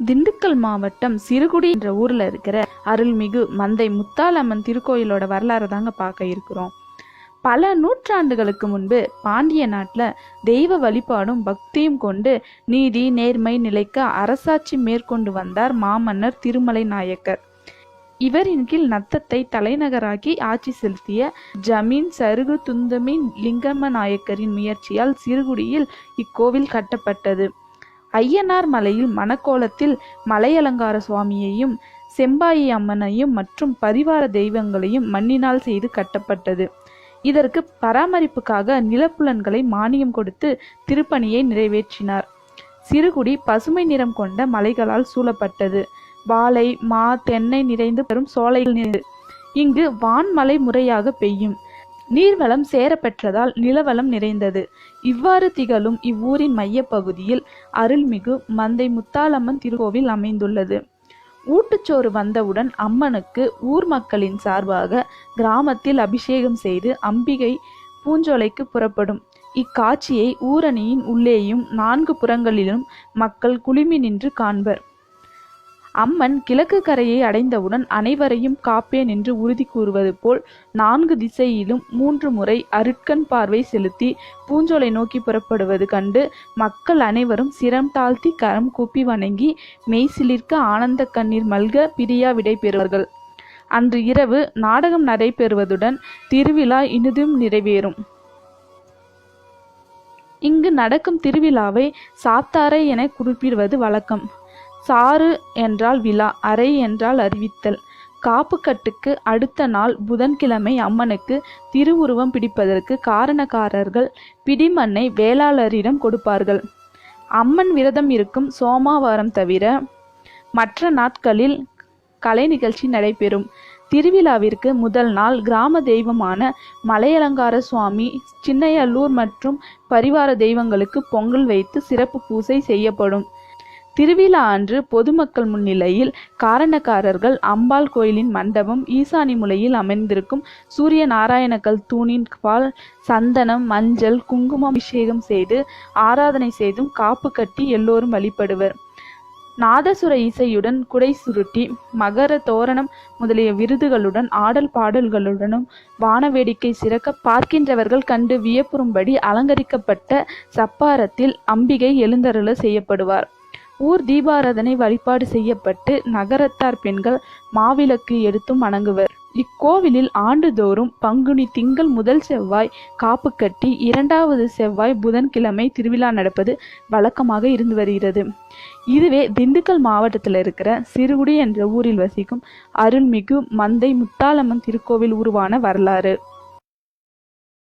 திண்டுக்கல் மாவட்டம் சிறுகுடி என்ற ஊரில் இருக்கிற அருள்மிகு மந்தை முத்தாலம்மன் திருக்கோயிலோட வரலாறு தாங்க பார்க்க இருக்கிறோம். பல நூற்றாண்டுகளுக்கு முன்பு பாண்டிய நாட்டில் தெய்வ வழிபாடும் பக்தியும் கொண்டு நீதி நேர்மை நிலைக்க அரசாட்சி மேற்கொண்டு வந்தார் மாமன்னர் திருமலை நாயக்கர். இவரின் கீழ் நத்தத்தை தலைநகராக்கி ஆட்சி செலுத்திய ஜமீன் சருகு துந்தமின் லிங்கம்ம நாயக்கரின் முயற்சியால் சிறுகுடியில் இக்கோவில் கட்டப்பட்டது. ஐயனார் மலையில் மணக்கோலத்தில் மலையலங்கார சுவாமியையும் செம்பாயி அம்மனையும் மற்றும் பரிவார தெய்வங்களையும் மண்ணினால் செய்து கட்டப்பட்டது. இதற்கு பராமரிப்புக்காக நிலப்புலன்களை மானியம் கொடுத்து திருப்பணியை நிறைவேற்றினார். சிறுகுடி பசுமை நிறம் கொண்ட மலைகளால் சூழப்பட்டது. வாழை மா தென்னை நிறைந்து பெறும் சோலைகள் இங்கு வான்மலை முறையாக பெய்யும். நீர்வளம் சேரப்பெற்றதால் நிலவளம் நிறைந்தது. இவ்வாறு திகழும் இவ்வூரின் மையப்பகுதியில் அருள்மிகு மந்தை முத்தாலம்மன் திருக்கோவில் அமைந்துள்ளது. ஊட்டுச்சோறு வந்தவுடன் அம்மனுக்கு ஊர் மக்களின் சார்பாக கிராமத்தில் அபிஷேகம் செய்து அம்பிகை பூஞ்சோலைக்கு புறப்படும். இக்காட்சியை ஊரணியின் உள்ளேயும் நான்கு புறங்களிலும் மக்கள் குழுமி நின்று காண்பர். அம்மன் கிழக்கு கரையை அடைந்தவுடன் அனைவரையும் காப்பேன் என்று உறுதி கூறுவது போல் நான்கு திசையிலும் மூன்று முறை அருட்கண் பார்வை செலுத்தி பூஞ்சோலை நோக்கி புறப்படுவது கண்டு மக்கள் அனைவரும் சிரம் தாழ்த்தி கரம் கூப்பி வணங்கி மெய்சிலிர்க்க ஆனந்த கண்ணீர் மல்க பிரியா விடை பெறுவார்கள். அன்று இரவு நாடகம் நடைபெறுவதுடன் திருவிழா இனிதும் நிறைவேறும். இங்கு நடக்கும் திருவிழாவை சாத்தாரை என குறிப்பிடுவது வழக்கம். சாறு என்றால் விழா அறை என்றால் அறிவித்தல். காப்புக்கட்டுக்கு அடுத்த நாள் புதன்கிழமை அம்மனுக்கு திருவுருவம் பிடிப்பதற்கு காரணக்காரர்கள் பிடிமண்ணை வேளாளரிடம் கொடுப்பார்கள். அம்மன் விரதம் இருக்கும் சோமாவாரம் தவிர மற்ற நாட்களில் கலை நிகழ்ச்சி நடைபெறும். திருவிழாவிற்கு முதல் நாள் கிராம தெய்வமான மலையலங்கார சுவாமி சின்னையல்லூர் மற்றும் பரிவார தெய்வங்களுக்கு பொங்கல் வைத்து சிறப்பு பூசை செய்யப்படும். திருவிழா அன்று பொதுமக்கள் முன்னிலையில் காரணக்காரர்கள் அம்பாள் கோயிலின் மண்டபம் ஈசானி முலையில் அமைந்திருக்கும் சூரிய நாராயணக்கல் தூணின் பால் சந்தனம் மஞ்சள் குங்குமம் அபிஷேகம் செய்து ஆராதனை செய்தும் காப்பு கட்டி எல்லோரும் வழிபடுவர். நாதசுர இசையுடன் குடை சுருட்டி மகர தோரணம் முதலிய விருதுகளுடன் ஆடல் பாடல்களுடனும் வானவேடிக்கை சிறக்க பார்க்கின்றவர்கள் கண்டு வியப்புறும்படி அலங்கரிக்கப்பட்ட சப்பாரத்தில் அம்பிகை எழுந்தருள செய்யப்படுவார். ஊர் தீபாராதனை வழிபாடு செய்யப்பட்டு நகரத்தார் பெண்கள் மாவிளக்கு எடுத்தும் வணங்குவர். இக்கோவிலில் ஆண்டுதோறும் பங்குனி திங்கள் முதல் செவ்வாய் காப்பு கட்டி இரண்டாவது செவ்வாய் புதன்கிழமை திருவிழா நடப்பது வழக்கமாக இருந்து வருகிறது. இதுவே திண்டுக்கல் மாவட்டத்தில் இருக்கிற சிறுகுடி என்ற ஊரில் வசிக்கும் அருள்மிகு மந்தை முத்தாலம்மன் திருக்கோவில் உருவான வரலாறு.